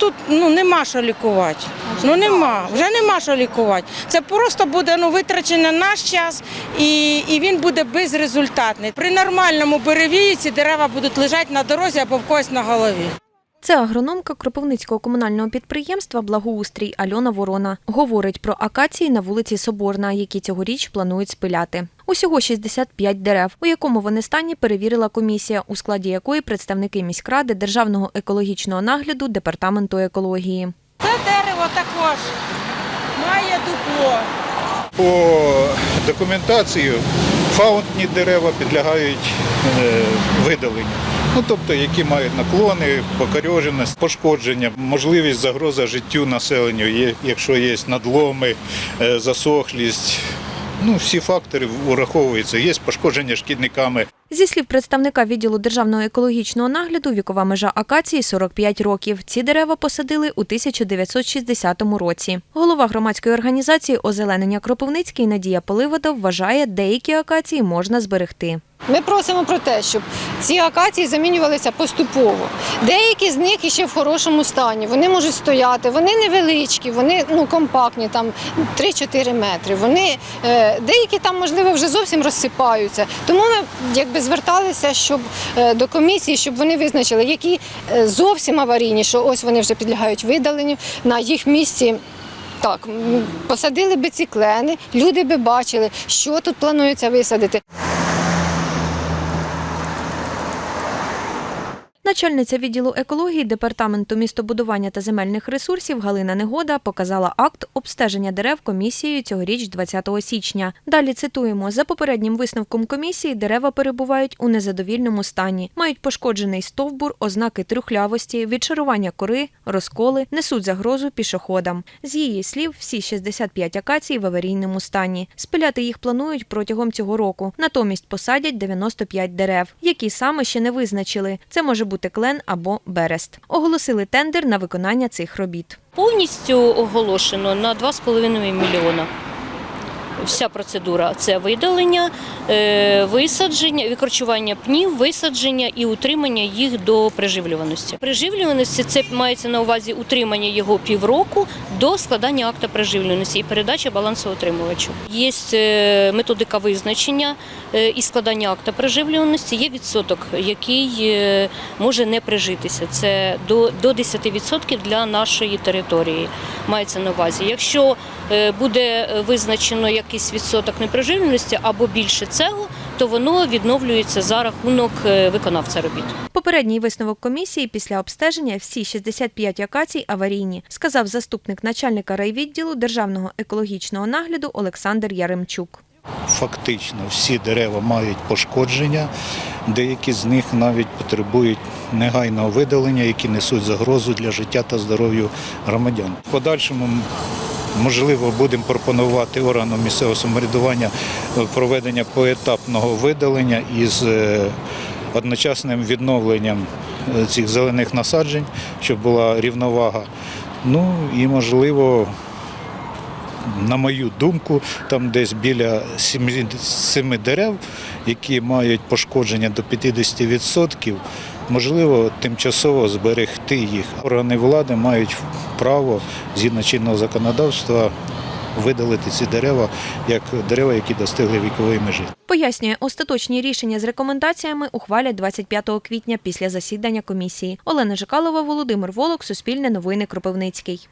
Тут ну нема що лікувати. Ну нема, вже нема що лікувати. Це просто буде ну витрачено наш час і, і він буде безрезультатний. При нормальному буревії ці дерева будуть лежати на дорозі або в когось на голові. Це агрономка Кропивницького комунального підприємства Благоустрій Альона Ворона. Говорить про акації на вулиці Соборна, які цьогоріч планують спиляти. Усього 65 дерев, у якому вони стані перевірила комісія, у складі якої представники міськради, Державного екологічного нагляду, департаменту екології. Це дерево також має дупло. По документації фаунтні дерева підлягають е, видаленню. Ну, тобто, які мають наклони, покорьоженість, пошкодження, можливість загроза життю населенню, якщо є надломи, е, засохлість. Ну, всі фактори враховуються. Є пошкодження шкідниками. Зі слів представника відділу Державного екологічного нагляду, вікова межа акації 45 років. Ці дерева посадили у 1960 році. Голова громадської організації озеленення Кропивницький Надія Поливода вважає, деякі акації можна зберегти. Ми просимо про те, щоб ці акації замінювалися поступово. Деякі з них іще в хорошому стані. Вони можуть стояти, вони невеличкі, вони ну компактні, там 3-4 метри. Вони е, деякі там, можливо, вже зовсім розсипаються. Тому ми якби зверталися, щоб е, до комісії, щоб вони визначили, які е, зовсім аварійні, що ось вони вже підлягають видаленню на їх місці. Так, посадили би ці клени, люди би бачили, що тут планується висадити. Начальниця відділу екології департаменту містобудування та земельних ресурсів Галина Негода показала акт обстеження дерев комісією цьогоріч 20 січня. Далі цитуємо: за попереднім висновком комісії дерева перебувають у незадовільному стані, мають пошкоджений стовбур, ознаки трюхлявості, відшарування кори, розколи, несуть загрозу пішоходам. З її слів, всі 65 акацій в аварійному стані. Спиляти їх планують протягом цього року. Натомість посадять 95 дерев, які саме ще не визначили. Це може бути клен або берест. Оголосили тендер на виконання цих робіт. Повністю оголошено на 2,5 мільйона. Вся процедура це видалення, е, висадження, викорчування пнів, висадження і утримання їх до приживлюваності. Приживлюваності це мається на увазі утримання його півроку до складання акта приживлюваності і передача балансоутримувачу. Є е, методика визначення е, і складання акта приживлюваності. Є відсоток, який може не прижитися. Це до, до 10% для нашої території. Мається на увазі. Якщо буде визначено якийсь відсоток неприживленості або більше цього, то воно відновлюється за рахунок е, виконавця робіт. Попередній висновок комісії після обстеження всі 65 акацій аварійні, сказав заступник начальника райвідділу Державного екологічного нагляду Олександр Яремчук. Фактично всі дерева мають пошкодження, деякі з них навіть потребують негайного видалення, які несуть загрозу для життя та здоров'я громадян. В подальшому можливо будемо пропонувати органам місцевого самоврядування е, проведення поетапного видалення із е, одночасним відновленням е, цих зелених насаджень, щоб була рівновага. Ну і можливо на мою думку, там десь біля 7 дерев, які мають пошкодження до 50%, можливо, тимчасово зберегти їх. Органи влади мають право згідно чинного законодавства видалити ці дерева як дерева, які достигли вікової межі. Пояснює, остаточні рішення з рекомендаціями ухвалять 25 квітня після засідання комісії. Олена Жикалова, Володимир Волок, Суспільне новини Кропивницький.